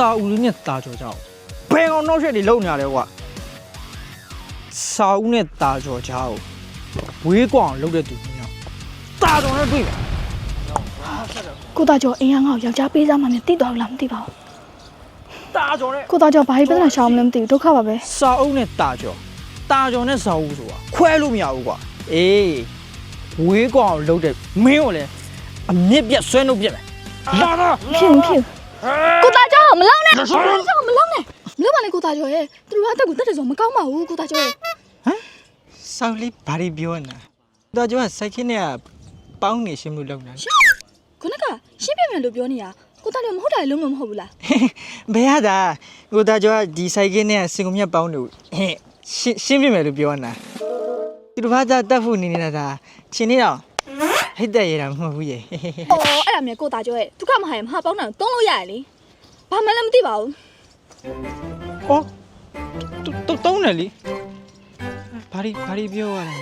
စာဦးလေးနဲ့တာကြောကြောင့်ဘယ်ကောင်နောက်ရက်တွေလုံနေရလဲကွာစာဦးနဲ့တာကြောကြောင့်ဝေးကွာအောင်လုပ်တဲ့သူမျိုးနော်တာကြောနဲ့တွေ့တယ်ကိုသားကျော်အင်းရငါ့ကိုယောက်ျားပေးစားမှမသိတော့ဘူးလားမသိပါဘူးတာကြောနဲ့ကိုသားကျော်ဘာကြီးပြဿနာရှောင်းမလဲမသိဘူးဒုက္ခပါပဲစာအုပ်နဲ့တာကြောတာကြောနဲ့စာအုပ်ဆိုတာခွဲလို့မရဘူးကွာအေးဝေးကွာအောင်လုပ်တဲ့မင်းကိုလည်းအမြင့်ပြတ်ဆွဲနှုတ်ပြတ်မယ်လာလာမဖြစ်ဘူးမဖြစ်ဘူးကိုသားကျော် မလောက်နဲ့ကိုသားကျော်မလောက်နဲ့မလောက်ပါနဲ့ကိုသားကျော်ရဲ့သူတို့ကအသက်ကိုတက်တယ်ဆိုမကောင်းပါဘူးကိုသားကျော်ရဲ့စောက်လေးဘာတွေပြောနေတာတာကြောကစိုက်ခင်းနဲ့ကပေါင်းနေရှင်းမှုလုပ်နေတာခုနကရှင်းပြမယ်လို့ပြောနေတာကိုသားကျော်မဟုတ်တာလည်းလုံးဝမဟုတ်ဘူးလားဘယ်ရတာကိုသားကျော်ကဒီစိုက်ခင်းနဲ့ကစင်ကုန်မြတ်ပေါင်းနေဘူးဟဲ့ရှင်းရှင်းပြမယ်လို့ပြောနေတာသူတို့ဘာသာတက်ဖို့နေနေတာဒါချင်းနေတော့ဟိတ်တဲ့ရတာမဟုတ်ဘူးရေအော်အဲ့ဒါမျိုးကိုသားကျော်ရဲ့ဒုက္ခမဟာရင်မဟာပေါင်းတာတုံးလို့ရတယ်လေ ဘာမှလည်းမသိပါဘူးဟောတုံးတယ်လीဘာတွေဘာတွေပြောရလဲ